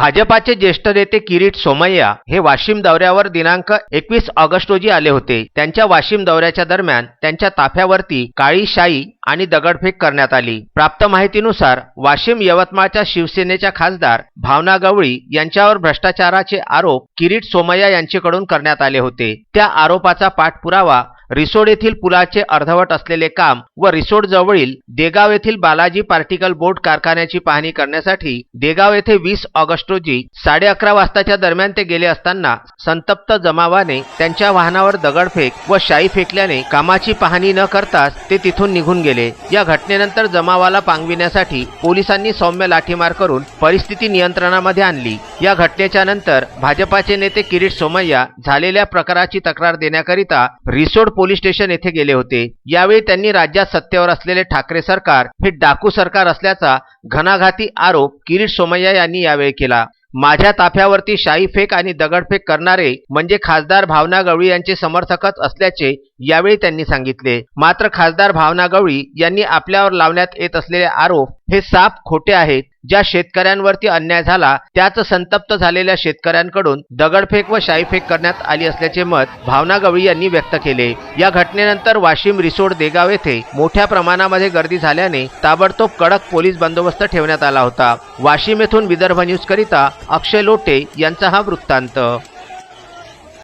भाजपाचे ज्येष्ठ नेते किरीट सोमय्या हे वाशिम दौऱ्यावर दिनांक एकवीस ऑगस्ट रोजी आले होते. त्यांच्या वाशिम दौऱ्याच्या दरम्यान त्यांच्या ताफ्यावरती काळी शाई आणि दगडफेक करण्यात आली. प्राप्त माहितीनुसार वाशिम यवतमाळच्या शिवसेनेच्या खासदार भावना गवळी यांच्यावर भ्रष्टाचाराचे आरोप किरीट सोमय्या यांच्याकडून करण्यात आले होते. त्या आरोपाचा पाठपुरावा रिसोड येथील पुलाचे अर्धवट असलेले काम व रिसोड जवळील देगाव येथील बालाजी पार्टिकल बोर्ड कारखान्याची पाहणी करण्यासाठी देगाव येथे वीस ऑगस्ट रोजी साडे अकरा वाजताच्या दरम्यान ते गेले असताना संतप्त जमावाने त्यांच्या वाहनावर दगडफेक व शाई फेकल्याने कामाची पाहणी न करताच ते तिथून निघून गेले. या घटनेनंतर जमावाला पांगविण्यासाठी पोलिसांनी सौम्य लाठीमार करून परिस्थिती नियंत्रणामध्ये आणली. या घटनेच्या नंतर भाजपाचे नेते किरीट सोमय्या झालेल्या प्रकाराची तक्रार देण्याकरिता रिसोड पोलीस स्टेशन येथे गेले होते. यावेळी त्यांनी राज्यात सत्तेवर असलेले ठाकरे सरकार हे डाकू सरकार असल्याचा घणाघाती आरोप किरीट सोमय्या यांनी यावेळी केला. माझ्या ताफ्यावरती शाई फेक आणि दगडफेक करणारे म्हणजे खासदार भावना गवळी यांचे समर्थकच असल्याचे यावेळी त्यांनी सांगितले. मात्र खासदार भावना गवळी यांनी आपल्यावर लावण्यात येत असलेले आरोप हे साफ खोटे आहेत ज्या शेतकऱ्यांवरती अन्याय झाला त्याच संतप्त झालेल्या शेतकऱ्यांकडून दगडफेक व शाईफेक करण्यात आली असल्याचे मत भावना गवळी यांनी व्यक्त केले. या घटनेनंतर वाशिम रिसोड देगाव येथे मोठ्या प्रमाणामध्ये गर्दी झाल्याने ताबडतोब कडक पोलीस बंदोबस्त ठेवण्यात आला होता. वाशिम येथून विदर्भ न्यूज करिता अक्षय लोटे यांचा हा वृत्तांत.